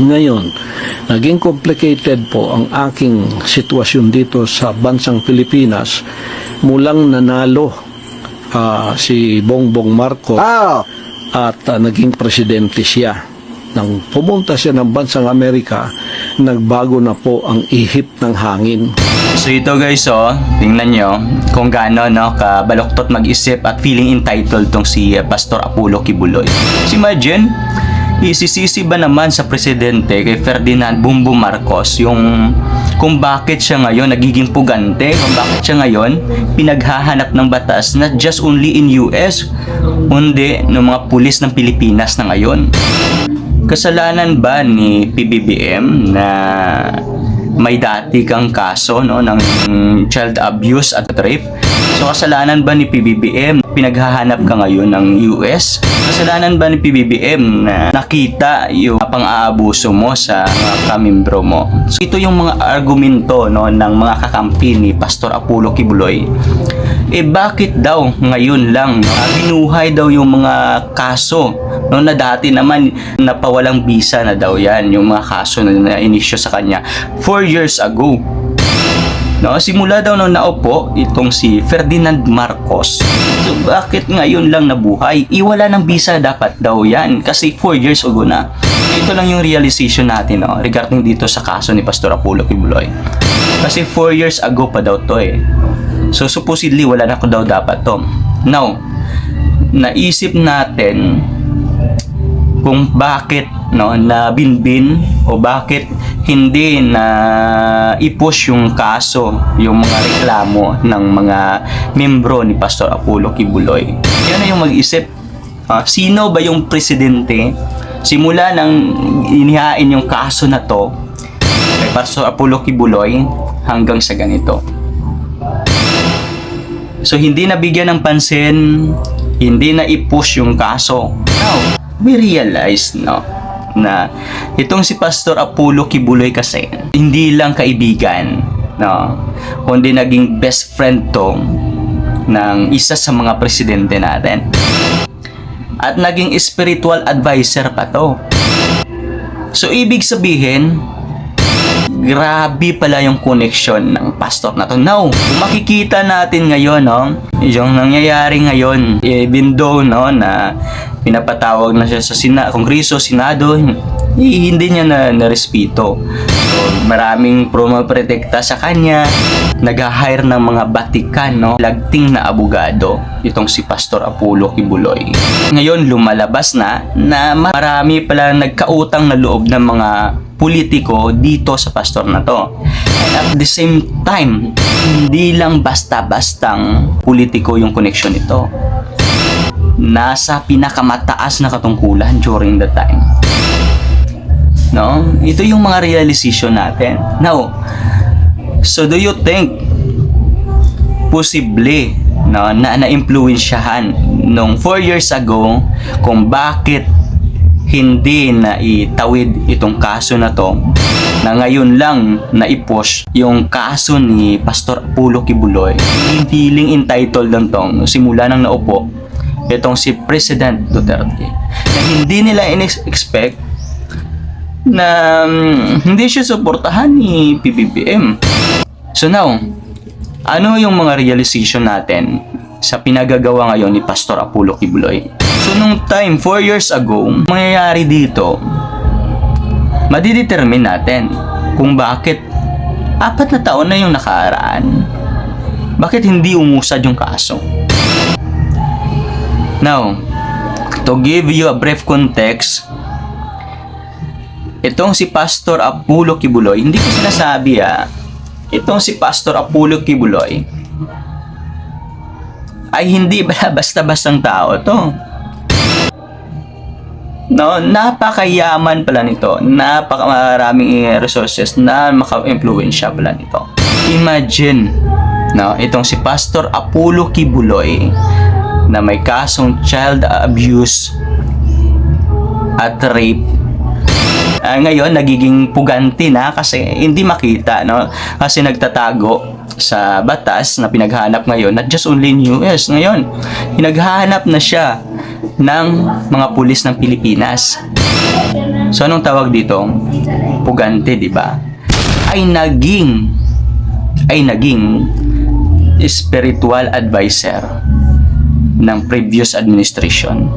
Ngayon, naging complicated po ang aking sitwasyon dito sa bansang Pilipinas mulang nanalo ah, si Bongbong Marcos Ah, at ah, naging presidente siya. Nang pumunta siya ng bansang Amerika, nagbago na po ang ihip ng hangin. So ito guys oh, tingnan nyo kung gaano no, kabaloktot mag-isip at feeling entitled tong si Pastor Apollo Kibuloy. So imagine, isisisi ba naman sa presidente kay Ferdinand Bumbo Marcos yung kung bakit siya ngayon nagiging pugante, kung bakit siya ngayon pinaghahanap ng batas not just only in US, kundi ng mga pulis ng Pilipinas na ngayon. Kasalanan ba ni PBBM na may dati kang kaso no ng child abuse at rape? So kasalanan ba ni PBBM pinaghahanap ka ngayon ng US? Kasalanan ba ni PBBM na nakita yung pang-aabuso mo sa mga kamimbro mo? So ito yung mga argumento no ng mga kakampi ni Pastor Apollo Kibuloy. Eh bakit daw ngayon lang no, binuhay daw yung mga kaso no na dati naman napawalang bisa na daw yan yung mga kaso na, na inisyo sa kanya 4 years ago. No, simula daw nung naupo itong si Ferdinand Marcos. So bakit ngayon lang nabuhay? Iwala ng bisa dapat daw yan kasi 4 years ago na. Ito lang yung realization natin no, regarding dito sa kaso ni Pastor Apollo Kibuloy. Kasi 4 years ago pa daw to eh. So supposedly wala na ko daw dapat to. Now, naisip natin kung bakit no na binbin o bakit hindi na i-push yung kaso yung mga reklamo ng mga membro ni Pastor Apollo Kibuloy. Yan na yung mag-isip. ah, sino ba yung presidente simula nang inihain yung kaso na to kay Pastor Apollo Kibuloy hanggang sa ganito. So hindi nabigyan ng pansin, hindi na i-push yung kaso. Now, we realize no na itong si Pastor Apollo Kibuloy kasi hindi lang kaibigan no? Kundi naging best friend to ng isa sa mga presidente natin. At naging spiritual advisor pa to. So ibig sabihin grabe pala yung connection ng pastor na to. Now, makikita natin ngayon, no, yung nangyayari ngayon, even though, no, na pinapatawag na siya sa sina, kongreso, senado, hindi niya na narespeto. So, maraming promoprotekta sa kanya, nag-hire ng mga batikan, no, lagting na abogado, itong si Pastor Apollo Kibuloy. Ngayon, lumalabas na, na marami pala nagkautang na loob ng mga politiko dito sa pastor na to. And at the same time, hindi lang basta-bastang politiko yung connection nito. Nasa pinakamataas na katungkulan during the time. No? Ito yung mga realization natin. Now, so do you think posible no, na na-impluensyahan nung 4 years ago kung bakit hindi na itawid itong kaso na to na ngayon lang na i-push yung kaso ni Pastor Apollo Kibuloy feeling entitled lang tong simula nang naupo itong si President Duterte na hindi nila in-expect na mm, hindi siya suportahan ni PBBM so now ano yung mga realization natin sa pinagagawa ngayon ni Pastor Apollo Kibuloy So nung time, 4 years ago, mangyayari dito, madidetermine natin kung bakit apat na taon na yung nakaraan. Bakit hindi umusad yung kaso? Now, to give you a brief context, itong si Pastor Apollo Kibuloy, hindi ko sinasabi ah, itong si Pastor Apollo Kibuloy, ay hindi basta-bastang tao to. No, napakayaman pala nito. Napakamaraming resources na maka-impluwensya pala nito. Imagine, no, itong si Pastor Apollo Kibuloy na may kasong child abuse at rape Ah, ngayon nagiging puganti na kasi hindi makita no kasi nagtatago sa batas na pinaghanap ngayon not just only in US ngayon pinaghahanap na siya ng mga pulis ng Pilipinas So anong tawag dito? Pugante, di ba? Ay naging ay naging spiritual advisor ng previous administration.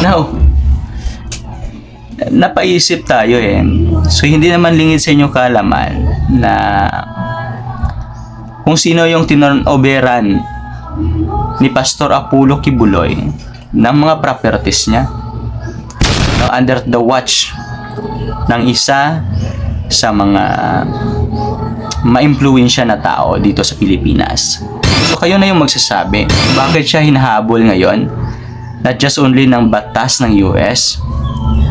Now, napaisip tayo eh. So hindi naman lingid sa inyong kaalaman na kung sino yung tinornoveran ni Pastor Apollo Kibuloy ng mga properties niya no, under the watch ng isa sa mga maimpluwensya na tao dito sa Pilipinas. Kayo na yung magsasabi, bakit siya hinahabol ngayon? Not just only ng batas ng US,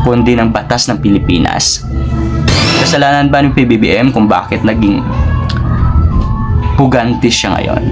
kundi ng batas ng Pilipinas. Kasalanan ba ng PBBM kung bakit naging puganti siya ngayon?